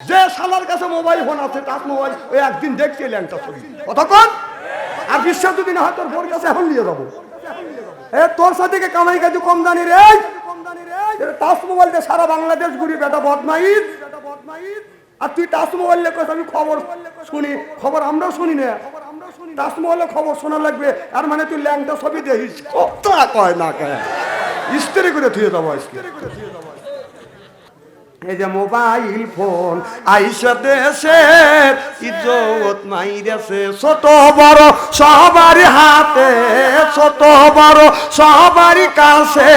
যে শালার কাছে মোবাইল ফোন আছে টাচ মোবাইল ওই একদিন দেখছি ল্যাংটা ছবি। কতক্ষণ? আর বিশ্বাস যদি না হয়, তোর বোর কাছে এখন নিয়ে যাব। এ, তোর সাথে কামাই কাজু কম জানি রে? টাচ মোবাইল দিয়ে সারা বাংলাদেশ ঘুরি, বেটা আর তুই টাচ মোবাইল লেখো আমি খবর শুনি। খবর আমরাও শুনি না। টাচ মোবাইলে খবর শোনা লাগবে। আর মানে তুই ল্যাংটা ছবি দেখিস। কথা কয় না কয় ইস্ত্রি করে থুয়ে দেবো ইস্ত্রি করে থুয়ে দেবো এই যে মোবাইল ফোন, আইসা দেশের ইজ্জত মাইরেছে ছোট বড় সবারই হাতে, ছোট বড় সবারই কাছে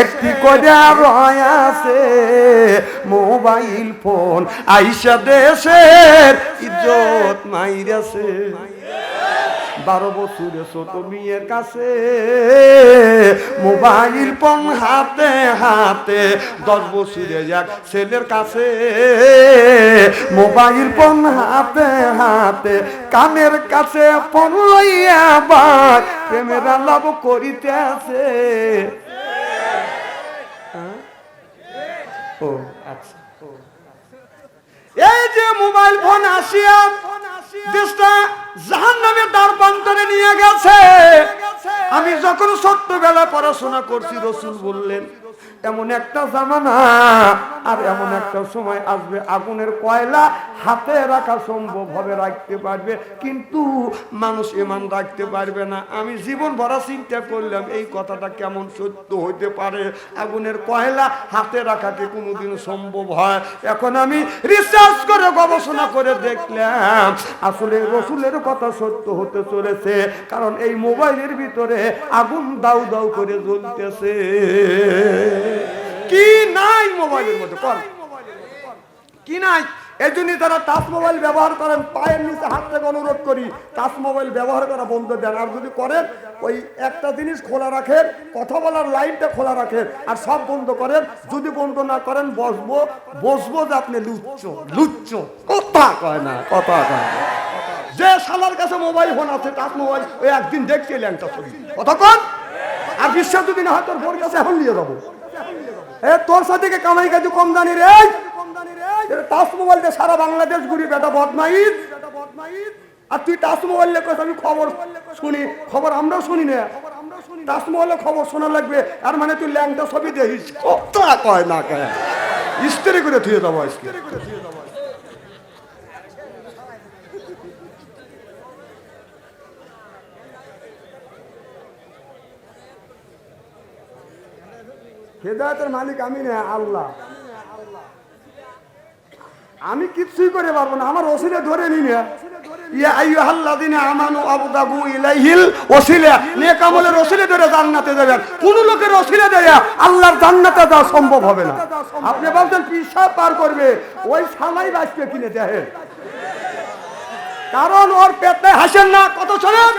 একটি করে রয়াছে মোবাইল ফোন, আইসা দেশের ইজ্জত মাইরেছে বারো বছরে ছোট মেয়ের কাছে মোবাইল ফোন হাতে হাতে, দশ বছরে এক ছেলের কাছে মোবাইল ফোন হাতে হাতে, কানের কাছে ফোন লইয়া বাই প্রেমের লাভ করিতে আছে ও। আচ্ছা এই যে মোবাইল ফোন আসিয়া দেশটা জাহান নামে তার প্রান্তরে নিয়ে গেছে। আমি যখন ছোট্টবেলা পড়াশোনা করছি, রসুল বললেন এমন একটা জামানা, আর এমন একটা সময় আসবে আগুনের কয়লা হাতে রাখা সম্ভব হবে, রাখতে পারবে। কিন্তু মানুষ এমান রাখতে পারবে না। আমি জীবন ভরা চিন্তা করলাম, এই কথাটা কেমন সত্য হইতে পারে? আগুনের কয়লা হাতে রাখাকে কোনোদিন সম্ভব হয়? এখন আমি রিসার্চ করে, গবেষণা করে দেখলাম, আসলে রসুলের কথা সত্য হতে চলেছে, কারণ এই মোবাইলের ভিতরে আগুন দাউ দাউ করে জ্বলতেছে। কি নাই মোবাইলের মধ্যে? কর। কি নাই? এই জন্যই তারা টাচ মোবাইল ব্যবহার করেন, পায়ের নিচে হাত থেকে অনুরোধ করি টাচ মোবাইল ব্যবহার করা বন্ধ দেন। আর যদি করেন, ওই একটা জিনিস খোলা রাখেন, কথা বলার লাইনটা খোলা রাখেন, আর সব বন্ধ করেন। যদি বন্ধ না করেন, বসবো বসবো যে আপনি লুচ্ছ লুচ্ছ কথা কয় না, কথা কয় না। যে শালার কাছে মোবাইল ফোন আছে টাচ মোবাইল ওই একদিন দেখছি ল্যাংটা ছবি। কতক্ষণ আর বিশ্বাস যদি না হয়, তোর বোর কাছে এখন নিয়ে যাব। তোর সাথে কামাই কাজু কম জানি রে? টাচ মোবাইল দিয়ে সারা বাংলাদেশ ঘুরি, বেটা বদমাইশ। আর তুই টাচ মোবাইল আমি খবর শুনি। খবর আমরাও শুনি না। টাচ মোবাইলে খবর শোনা লাগবে, আর মানে তুই ল্যাংটা ছবি দেখিস। কথা কয় না কয় ইস্ত্রি করে থুয়ে দেবো ইস্ত্রি করে থুয়ে দেবো হেদায়তের মালিক আমি না, আল্লাহ। আমি কিচ্ছুই করে পারব না, আমার ওসিলে ধরে নি। না করবে? ওই সালাই কিনে কারণ ওর পেটে হাসেন না, কত শোনেন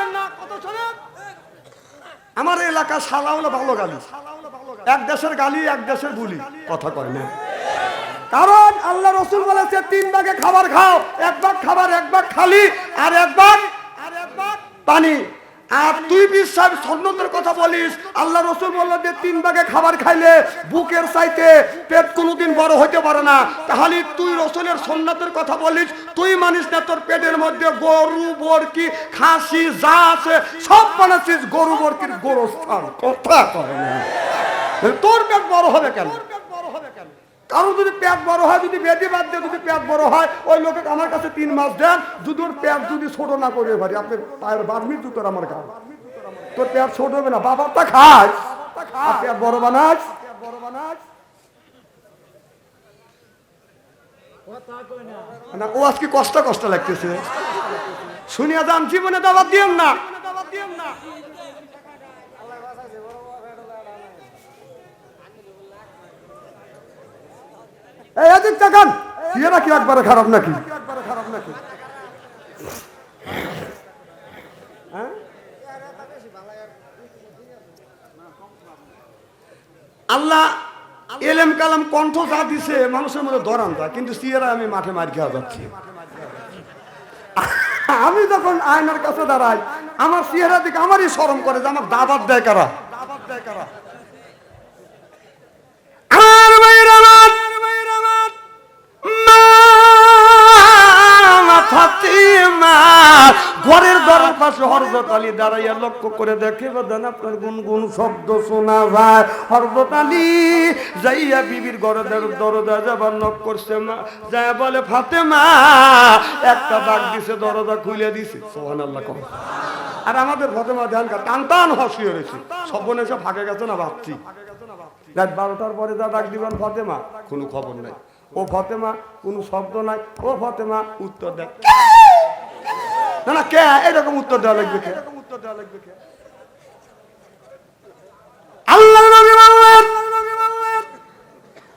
আমার এলাকা শালা হলো ভালো গালি। এক দেশের গালি, এক দেশের বুলি। কথা কয় না। কারণ আল্লাহ রসুল বলেছে, তিন ভাগে খাবার খাও, এক ভাগ খাবার, এক ভাগ খালি, আর এক ভাগ আর এক ভাগ পানি। আর তুই বিশ্বাস সন্ন্যতের কথা বলিস, আল্লাহ রসুল বললেন যে, তিন ভাগে খাবার খাইলে বুকের চাইতে পেট কোনোদিন বড় হইতে পারে না। তাহলে তুই রসুলের সন্ন্যতের কথা বলিস, তুই মানিস না, তোর পেটের মধ্যে গরু, বরকি, খাসি যা আছে, সব বানাচ্ছিস গরু, বরকির গোরস্থান। কথা কয় না। তোর পেট বড় হবে কেন? কারণ যদি পেট বড় হয় যদি বেদি বাদ দিয়ে যদি পেট বড় হয় ওই লোকে আমার কাছে তিন মাস দেন যদি ওর পেট যদি ছোট না করে পারি আপনি পায়ের বার্মির জুতোর আমার গান তোর পেট ছোট হবে না বাবারটা খাস। পেট বড় বানাস। বড় বানাস না ও আজকে কষ্ট কষ্ট লাগতেছে। শুনিয়া যান জীবনে দাবাত দিয়েন না। এই এদিক তাকান সিয়েরা কি একবারে খারাপ নাকি? হ্যাঁ? আল্লাহ এলেম কালাম কণ্ঠ যা দিছে, মানুষের মধ্যে ধরান তা কিন্তু সিয়েরা আমি মাঠে মার খেয়া যাচ্ছি। আমি যখন আয়নার কাছে দাঁড়াই, আমার সিয়েরা দিকে আমারই শরম করে যে আমার দেয় কারা দাবাত দেয় কারা? পাশে হরজত আলী দাঁড়াইয়া লক্ষ্য করে দেখে বাদান আপনার গুনগুন শব্দ শোনা যায়। হরজত আলী যাইয়া বিবির ঘরের দরজা যাবার নক করছে, মা। যায় বলে, ফাতেমা, একটা ডাক দিছে, দরজা খুলে দিছে। সোহান আল্লাহ কম আর আমাদের ফাতেমা ধ্যান টান টান হসি হয়েছে। সব বোন এসে ফাঁকে গেছে না ভাবছি? রাত বারোটার পরে যা ডাক দিবেন ফতেমা, কোনো খবর নাই। ও ফতেমা, কোনো শব্দ নাই। ও ফতেমা, উত্তর দেয় না না কে? এরকম উত্তর দেওয়া লাগবে কে? উত্তর দেওয়া লাগবে কে? আল্লাহ নবী বললেন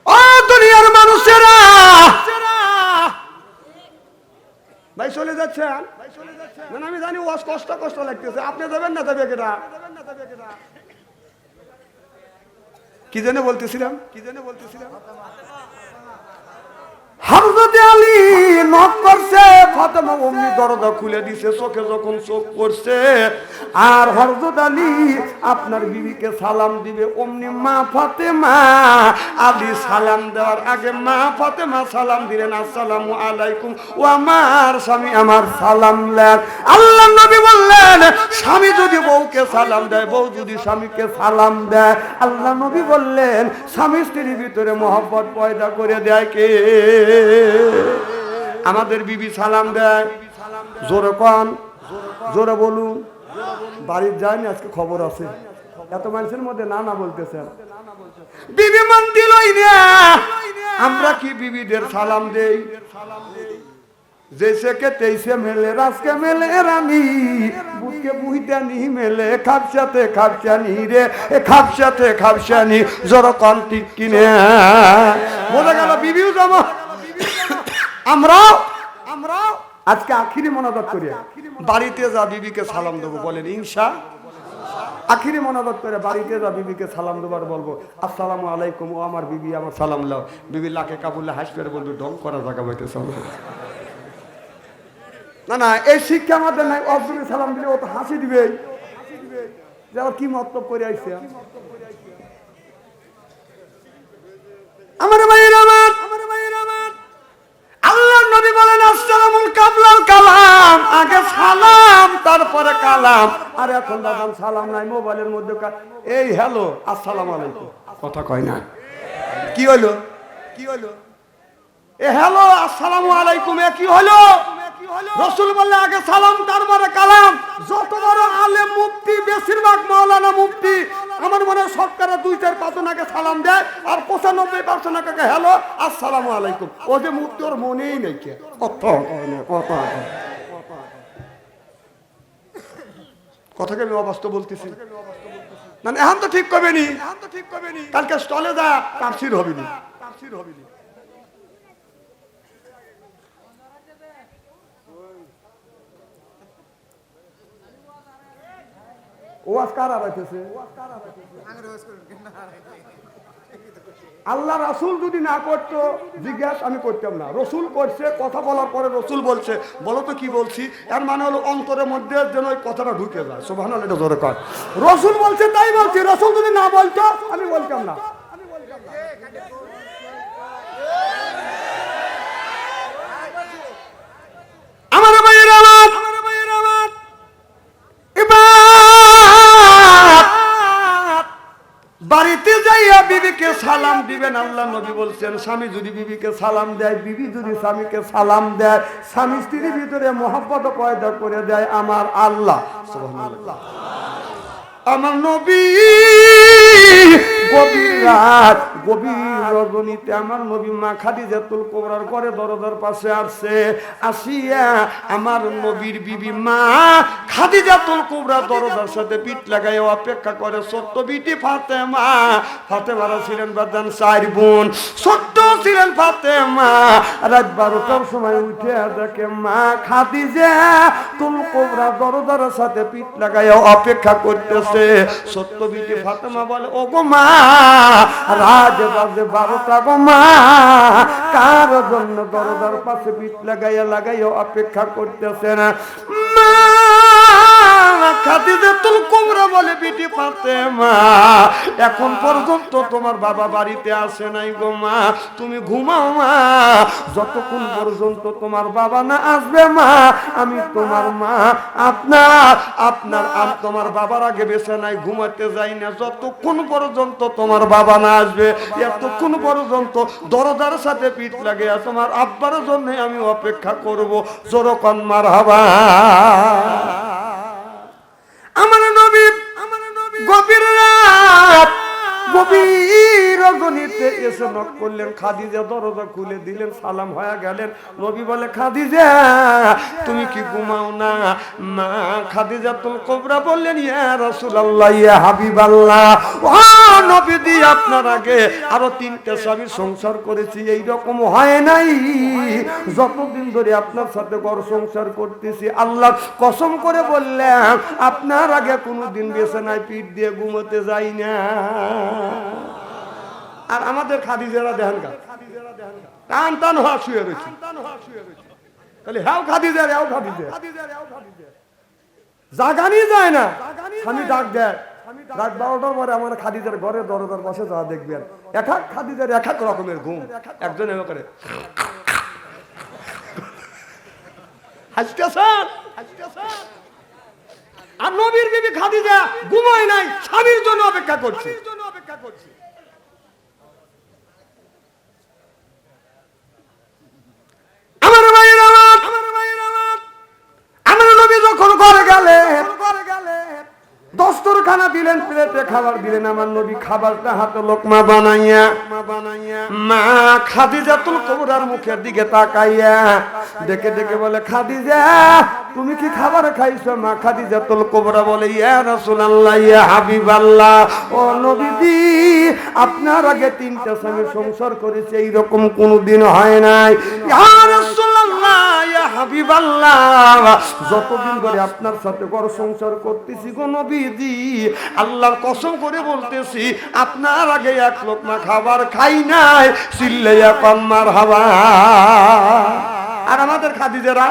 ও দুনিয়ার মানুষেরা ভাই চলে যাচ্ছেন? না না, আমি জানি ওয়াজ কষ্ট কষ্ট লাগতেছে। আপনি দেবেন না দেবে কেটা কি জন্য বলতেছিলাম? কি জন্য বলতেছিলাম? হরজত আলী নক করছে, ফাতেমা অমনি দরজা খুলে দিছে, চোখে যখন চোখ করছে আর হরজত আলী আপনার বিবিকে সালাম দিবে, অমনি মা ফাতেমা, আলী সালাম দেওয়ার আগে মা ফাতেমা সালাম দিলেন, আসসালামু আলাইকুম। ও আমার স্বামী, আমার সালাম লেন আল্লাহ নবী বললেন, স্বামী যদি বউকে সালাম দেয়, বউ যদি স্বামীকে সালাম দেয়। আল্লাহ নবী বললেন, স্বামী স্ত্রীর ভিতরে মহব্বত পয়দা করে দেয় কে? আমাদের বিবি সালাম দেয় জোরে কন জোরে বলুন বাড়ির যায়নি আজকে খবর আছে এত মানুষের মধ্যে না না বলতেছেন বিবি মান দিলই না আমরা কি বিবিদের সালাম দেই जैसे के तैसे मेले रास के मेले रानी বুকে বুইতে নি মেলে খাপসাতে খাপসানি রে এ খাপসাতে খাপসানি জোর কন্তি কিনে বোঝা গেল বিবিও জমা আমরাও আমরাও আজকে আখিরি করি। বাড়িতে যা বিবিকে সালাম দেবো বলেন ইনশা। আখিরি করে বাড়িতে যা বিবিকে সালাম দেবার বলব আসসালামু আলাইকুম ও আমার বিবি আমার সালাম লাও বিবি লাখে কাবুল্লা ঢং করা জায়গা বইতে না না এই শিক্ষা আমাদের নাই অসুবিধা সালাম দিলে ও তো হাসি দিবে। যারা কি মতলব করে আইছে? আমার ভাইয়ের আমার আমার ভাইয়ের আমার আল্লাহ নবী বলেন আসসালামুল কাবলাল কালাম আগে সালাম তারপরে কালাম। আর এখন দাদা, সালাম নাই, মোবাইলের মধ্যে এই, হ্যালো, আসসালামু আলাইকুম। কথা কয় না। কি হলো কি হলো এ, হ্যালো আলাইকুম, এ, কি হলো মুফতি আমার মনে হয় সরকারের দুই, চার সালাম দেয়, আর হ্যালো, আসসালামু আলাইকুম। ও যে ওর মনেই নেই কে। কত কয় না, কত কয়। কথাকে আমি অবাস্তব বলতেছি। মানে এখন তো ঠিক করবে নি, এখন তো ঠিক করবে নি কালকে স্টলে যা, তাফসির হবে নি তাফসির হবে নি ও আজ কারা রাখতেছে আল্লাহ রাসুল যদি না করতো, জিজ্ঞাসা আমি করতাম না। রসুল করছে, কথা বলার পরে রসুল বলছে, বলো তো কি বলছি? এর মানে হলো অন্তরের মধ্যে যেন ওই কথাটা ঢুকে যায়। সোভান এটা রসুল বলছে, তাই বলছি। রসুল যদি না বলতো, আমি বলতাম না। আমার বিবিকে সালাম দিবেন, আল্লাহ নবী বলছেন, স্বামী যদি বিবিকে সালাম দেয়, বিবি যদি স্বামীকে সালাম দেয়, স্বামী স্ত্রীর ভিতরে মহাব্বত পয়দা করে দেয় আমার আল্লাহ। আমার নবী দরজার সাথে পিঠ লাগাই অপেক্ষা করে সত্য বিটি ফাতেমা ছিলেন চার বোন সত্য ছিলেন ফাতেমা, রাত বারোটার সময় উঠে দেখে মা খাদিজা তুল কোবরা সাথে পিঠ লাগাই অপেক্ষা করতেছে সত্য বিটি ফাতেমা, বলে ও গো মা রাজ বাজে বারোটা গো মা, কার জন্য দরজার পাশে বিট লাগাইয়া লাগাইয়া অপেক্ষা করতেছে না মা খাদিজাতুল বলে বিটি ফাতেমা এখন পর্যন্ত তোমার বাবা বাড়িতে আসে নাই গো, মা। তুমি ঘুমাও, মা। যতক্ষণ পর্যন্ত তোমার বাবা না আসবে, মা, আমি তোমার মা। আপনার আপনার আর তোমার বাবার আগে বেছে নাই ঘুমাতে যাই না। যতক্ষণ পর্যন্ত তোমার বাবা না আসবে, এতক্ষণ পর্যন্ত দরজার সাথে পিঠ লাগে তোমার আব্বার জন্য আমি অপেক্ষা করব। জোরকন মার হাবা আমার নবী আমার নবী গভীর রাত গভীর রজনীতে এসে নক করলেন, খাদিজা দরজা খুলে দিলেন, সালাম হয়ে গেলেন। নবী বলে, খাদিজা, তুমি কি ঘুমাও না? না খাদিজা তুল কোবরা বললেন, ইয়া রাসূলুল্লাহ, ইয়া হাবিবাল্লাহ। ও নবী দি আপনার আগে আরও তিনটে স্বামী সংসার করেছি এই রকম হয় নাই। যতদিন ধরে আপনার সাথে ঘর সংসার করতেছি, আল্লাহ কসম করে বললেন, আপনার আগে কোনোদিন বেছে নাই, পিঠ দিয়ে ঘুমোতে যাই না। আর আমাদের খাদিজারা দেখেন গা টান টান হওয়া শুয়ে রয়েছে। তাহলে হ্যাও হ্যাও জাগানি যায় না। ডাক দেয়। রাত বারোটার পরে আমার খাদিজার ঘরে দেখবেন এক এক খাদিজার এক এক রকমের ঘুম। একজন এমন করে। হাসতেছেন আর নবীর বিবি খাদিজা ঘুমায় নাই, স্বামীর জন্য অপেক্ষা করছে। ভাইয়ের আমার ভাইয়ের আমার আমার নবী যখন ঘরে গেলেন দস্তরখানা দিলেন প্লেটে খাবার দিলেন আমার নবী খাবারটা হাতে লোকমা বানাইয়া বানাইয়া। মা খাদিজাতুল কবরার মুখের দিকে তাকাইয়া দেখে দেখে বলে খাদিজা তুমি কি খাবার খাইছো? মা খাদিজাতুল কবরা বলে, ইয়া রাসূলুল্লাহ, ইয়া হাবিবাল্লাহ, ও নবীজি, আপনার আগে তিনটা সঙ্গে সংসার করেছে, এইরকম কোনোদিন হয় নাই। ইয়া ইয়া হাবিবাল্লাহ, যতদিন ধরে আপনার সাথে ঘর সংসার করতেছি গো নবীজি, আল্লাহর কসম করে বলতেছি, আপনার আগে এক লোকমা খাবার খাই নাই। চিল্লাইয়া কম্মার হাওয়া আর আমাদের খাদিজেরা?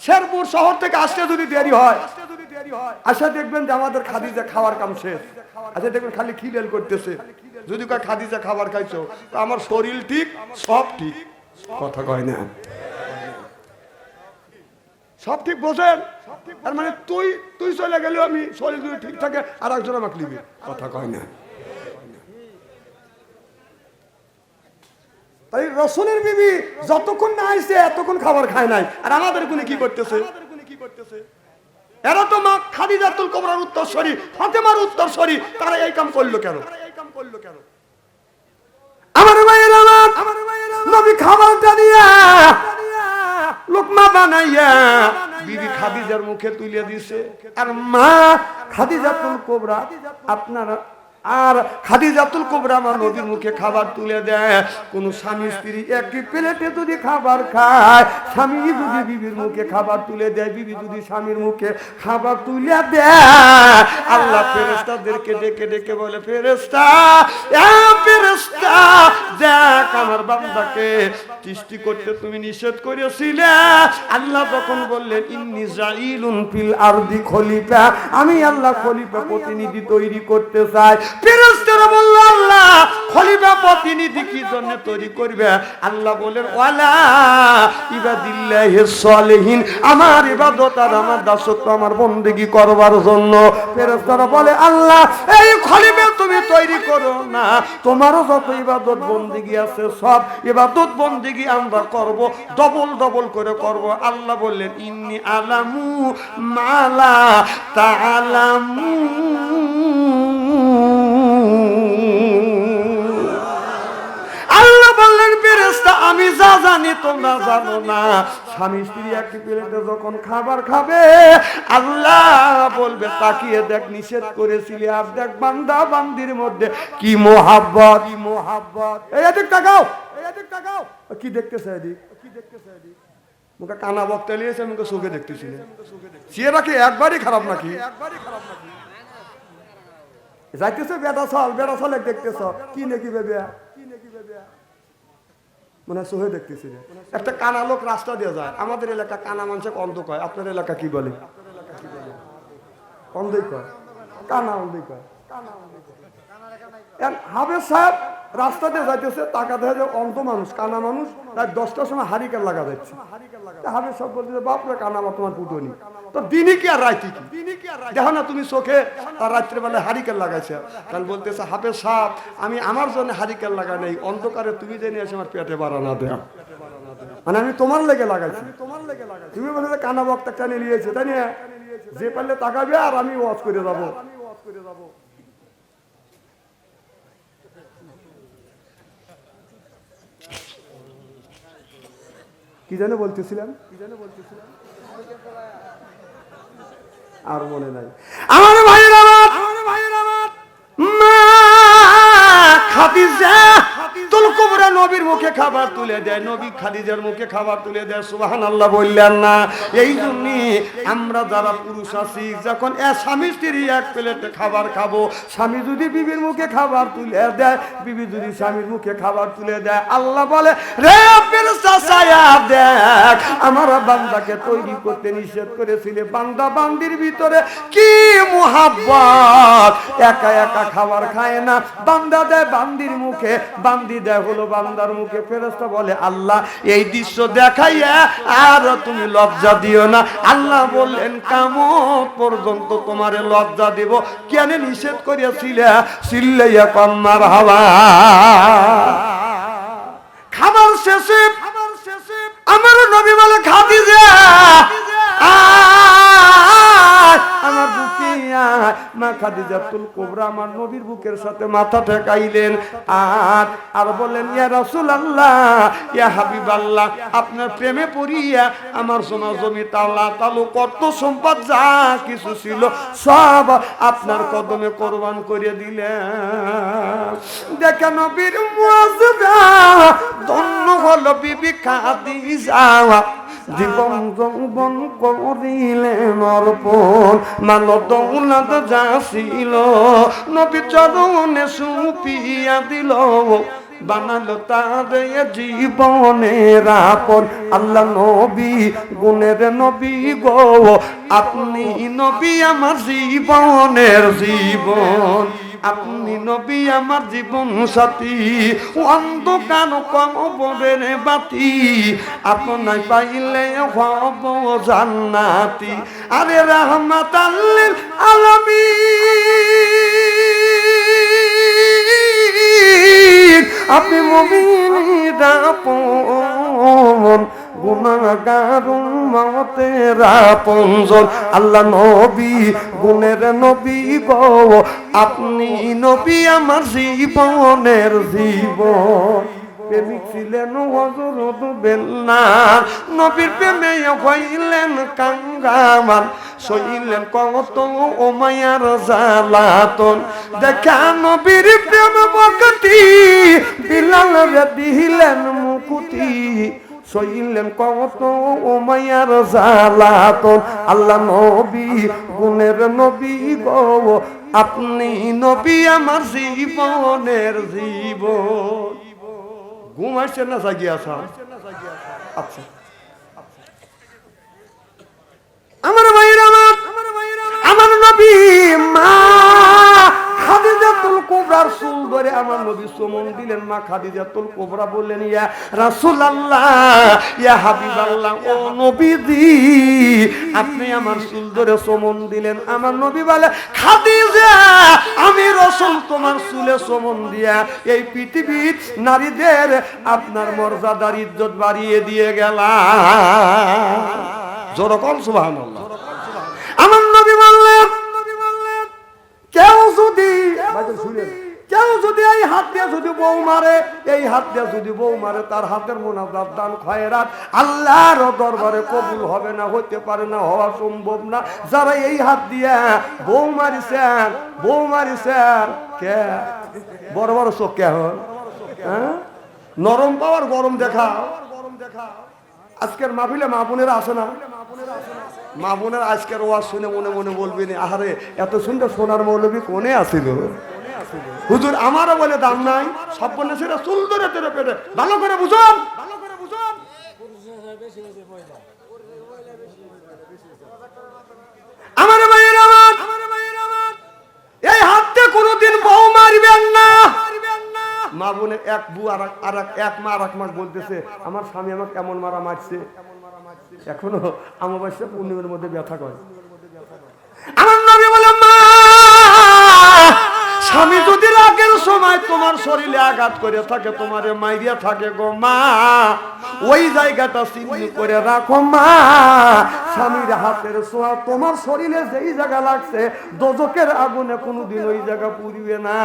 শেরপুর শহর থেকে আসতে যদি দেরি হয় আচ্ছা দেখবেন যে আমাদের খাদিজা খাওয়ার কাম শেষ। আচ্ছা দেখবেন খালি খিলেল করতেছে। যদি কয় খাদিজা খাবার খাইছো? তো আমার শরীর ঠিক সব ঠিক কথা কয় না। সব ঠিক বোঝেন আর মানে তুই তুই চলে গেলেও আমি শরীর যদি ঠিক থাকে আর একজন আমাকে লিবি। কথা কয় না। তাই রসুনের বিবি যতক্ষণ না আইসে এতক্ষণ খাবার খায় নাই। আর আমাদের কোনে কি করতেছে? এরা তো মা খাদিজাতুল সরি ফাতেমার তারা এই কাম করল কেন? আমার ভাইয়ের আমার নবী খাবারটা দিয়া লোকমা বানাইয়া বিবি খাদিজার মুখে তুলে দিছে। আর মা খাদিজাতুল কোবরা। আপনারা আর খাদিজাতুল কোবরা আমার নবীর মুখে খাবার তুলে দেয়। কোন স্বামী, স্ত্রী একই প্লেটে যদি খাবার খায়, স্বামী যদি বিবির মুখে খাবার তুলে দেয়, বিবি যদি স্বামীর মুখে খাবার তুলে দেয়, আল্লাহ ফেরেস্তাদেরকে ডেকে ডেকে বলে ফেরেস্তা ফেরেস্তা দেখ আমার বান্দাকে সৃষ্টি করতে তুমি নিষেধ করেছিলে। আল্লাহ তখন বললেন, ইন্নি জাইলুন ফিল আরদি খলিফা। আমি আল্লাহ খলিফা প্রতিনিধি তৈরি করতে চাই। ফেরেশতারা বলল, আল্লাহ, খলিফা প্রতিনিধি কি জন্য তৈরি করবে। আল্লাহ বলেন ওয়ালা ইবাদিল্লাহিস সালিহিন, আমার ইবাদত আর আমার দাসত্ব আমার বন্দেগী করবার জন্য। ফেরেশতারা বলে, আল্লাহ, এই খলিফা তুমি তৈরি করো না। তোমারও যত ইবাদত বন্দিগি আছে সব ইবাদত বন্দিগি আমরা করব, ডবল ডবল করে করব। আল্লাহ বললেন, ইন্নি আলামু মালা তালামু আল্লাহ বললেন ফেরেশতা আমি যা জানি তোমরা জানো না। স্বামী স্ত্রী একই প্লেটে যখন খাবার খাবে আল্লাহ বলবে তাকিয়ে দেখ নিষেধ করেছিলি। আর দেখ বান্দা বান্দির মধ্যে কি মোহাব্বত। কি মোহাব্বত। এই এদিক তাকাও এই এদিক তাকাও। কি দেখতেছে এদিক? কি দেখতেছে এদিক? মুখে কানা বক্তা নিয়েছে মুখে চোখে দেখতেছি না। চেহারা কি একবারই খারাপ নাকি? একবারই খারাপ নাকি? যাইতেছে বেটা চল বেটা চলে দেখতেছ। কি নাকি বেবে কি নাকি বেবে মানে সোহে দেখতেছি রে। একটা কানা লোক রাস্তা দিয়ে যায়। আমাদের এলাকা কানা মানুষে অন্ধ কয়। আপনার এলাকা কি বলে? অন্ধই কয়। কানা অন্ধই কয়। এখন হাবের সাহেব রাস্তাতে যাইতেছে, টাকা দেখা যায় অন্ধ মানুষ, কানা মানুষ, রাত দশটার সময় হারিকেল লাগা যাচ্ছে হাবের সাহেব বলতেছে বাপরে কানা তোমার পুটনি তো দিনই কি আর রাইতি কি? দেখো না তুমি চোখে তার রাত্রেবেলায় হারিকেল লাগাইছে। কারণ বলতেছে হাবের সাহেব, আমি আমার জন্য হারিকেল লাগা নেই, অন্ধকারে তুমি জেনে এসে আমার পেটে বাড়ানা দেয়া। মানে আমি তোমার লেগে লাগাইছি। তোমার লেগে লাগাই তুমি বলে যে কানা বক্তা টানে নিয়েছে, তাই নিয়ে? যে পারলে তাকাবে আর আমি ওয়াজ করে যাব। কি যেন বলতেছিলাম? কি যেন বলতেছিলাম? আর মনে নাই। আমার ভাইয়ের আমার আমার ভাইয়ের আমার মা খাদিজা! নবীর মুখে খাবার তুলে দেয়, নবী খাদিজার মুখে খাবার তুলে দেয় সুবাহান আল্লাহ বললেন না। এই জন্যই আমরা যারা পুরুষ আছি, যখন স্বামী স্ত্রী এক প্লেটে খাবার খাব, স্বামী যদি বিবির মুখে খাবার তুলে দেয়, বিবি যদি স্বামীর মুখে খাবার তুলে দেয়, আল্লাহ বলে, রে দেখ, আমার বান্দাকে তৈরি করতে নিষেধ করেছিলে। বান্দা বান্দির ভিতরে কি মোহাব্বত? একা একা খাবার খায় না। বান্দা দেয় বান্দির মুখে, বান্দি দেয় হলো বান্দার মুখে ফেরস্তা বলে, আল্লাহ, এই দৃশ্য দেখাইয়া আর তুমি লজ্জা দিও না। আল্লাহ বললেন, কামত পর্যন্ত তোমারে লজ্জা দিব। কেন নিষেধ করিয়াছিলে? সিল্লাইয়া কন্যার হাওয়া। খাবার শেষে, আমার নবী বলে খাদি যা মা খাদিজাতুল কোবরা আমার নবীর বুকের সাথে মাথা ঠেকাইলেন। আর আর বললেন, ইয়া রাসূলুল্লাহ, ইয়া হাবিবাল্লাহ, আপনার প্রেমে পড়িয়া আমার সোনা জমি তালা তালু কত সম্পদ, যা কিছু ছিল সব আপনার কদমে কোরবান করে দিলেন। দেখে নবীর মুআজ্জা ধন্য হলো বিবি খাদিজা। জীবন যৌবন করিলেন অর্পণ মাল দৌলত যা ছিল নবী চরণে সুপিয়া দিল। বানালো তাদের জীবনের আপন। আল্লাহ নবী, গুণের নবী গো। আপনি নবী আমার জীবনের জীবন। আপনি নবী, আমার জীবন সাথী। অন্ধকার কবরের বাতি, আপনাই পাইলে হব জান্নাতি। আরে রহমত আলামিন। আপনি মতের আপনজন আল্লাহ নবী, গুণের নবী গো আপনি নবী আমার জীবনের জীবন। প্রেমিক ছিলেন হজরত বেল্লা নবীর প্রেমে হইলেন কাঙ্গামান সইলেন কত ও মায়ার জালাতন দেখা নবীর প্রেম বকতি বিলাল রে দিলেন মুকুতি। সইলেন কত ও মায়ার জালাতন আল্লাহ নবী, গুণের নবী গো। আপনি নবী আমার জীবনের জীবন। ঘুম আসছে না জাগিয়ে আসা আচ্ছা। আমার ভাইয়ের আমার আমার নবী মা আমার চমন দিলেন। মা ইয়া ইয়া আপনি আমার চুল ধরে চমন দিলেন। আমার নবী বলে, খাদিজা, আমি রসুল তোমার চুলে চমন দিয়া এই পৃথিবীর নারীদের আপনার মর্যাদার ইজ্জত বাড়িয়ে দিয়ে গেলাম। জোরকম সুবহানাল্লাহ। আমার নবী বললেন, কেউ যদি কেউ যদি এই হাত দিয়ে যদি বউ মারে, এই হাত দিয়ে যদি বউ মারে, তার হাতের মোনাজাত দান খয়রাত আল্লাহর দরবারে কবুল হবে না, হতে পারে না, হওয়া সম্ভব না। যারা এই হাত দিয়ে বউ মারিছেন বউ মারিছেন কে? বড় বড় চোখ কে হ্যাঁ? নরম পাওয়ার গরম দেখা আজকের মাহফিলে মা বোনেরা আসে না? মা বোনের আজকের ওয়াজ শুনে মনে মনে বলবি আহারে, এত সুন্দর সোনার মৌলবী কোনে আসিল? হুজুর আমারও বলে দাম নাই। সব বলে সেটা চুল তেরে পেটে ভালো করে বুঝুন। ভালো করে বুঝুন। আমার ভাইয়ের আমার এই হাতে কোনোদিন বউ মারবেন না। মা এক বু আর এক এক মা আর এক মাস বলতেছে, আমার স্বামী আমার কেমন মারা মারছে। এখনও আমাবাসে পূর্ণিমের মধ্যে ব্যথা করে। স্বামী যদি রাগের সময় তোমার শরীরে আঘাত করে থাকে, তোমার মাইরিয়া থাকে, গো মা, ওই জায়গাটা চিহ্ন করে রাখো মা। স্বামীর হাতের সোয়া তোমার শরীরে যেই জায়গা লাগছে দোজকের আগুনে কোনোদিন ওই জায়গা পুড়িবে না।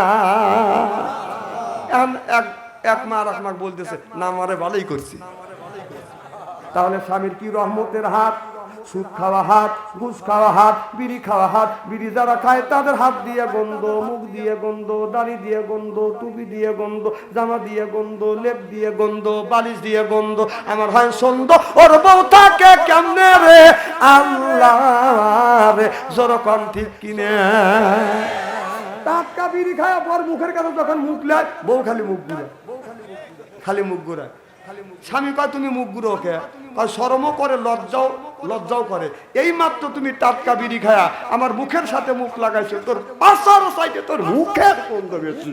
এক এক মা আর এক বলতেছে, না, আমারে ভালোই করছি তাহলে স্বামীর কি রহমতের হাত? সুদ খাওয়া হাত, ঘুষ খাওয়া হাত, বিড়ি খাওয়া হাত, বিড়ি যারা খায় তাদের হাত দিয়ে গন্ধ, মুখ দিয়ে গন্ধ, দাড়ি দিয়ে গন্ধ, টুপি দিয়ে গন্ধ, জামা দিয়ে গন্ধ, লেপ দিয়ে গন্ধ, বালিশ দিয়ে গন্ধ। আমার হয় সন্দ, ওর বউ থাকে কেমনে রে? আল্লাহ রে, জোরকম ঠিক কিনে। টাটকা বিড়ি খায় পর মুখের কাছে যখন মুখ লেয়, বউ খালি মুখ ঘুরে খালি মুখ ঘুরায়। স্বামী কয় তুমি মুখ গুঁড়ো কয়, শরমও করে, লজ্জাও লজ্জাও করে। এই মাত্র তুমি টাটকা বিড়ি খায়া আমার মুখের সাথে মুখ লাগাইছো, তোর পাশার সাইডে তোর মুখের গন্ধ বেশি।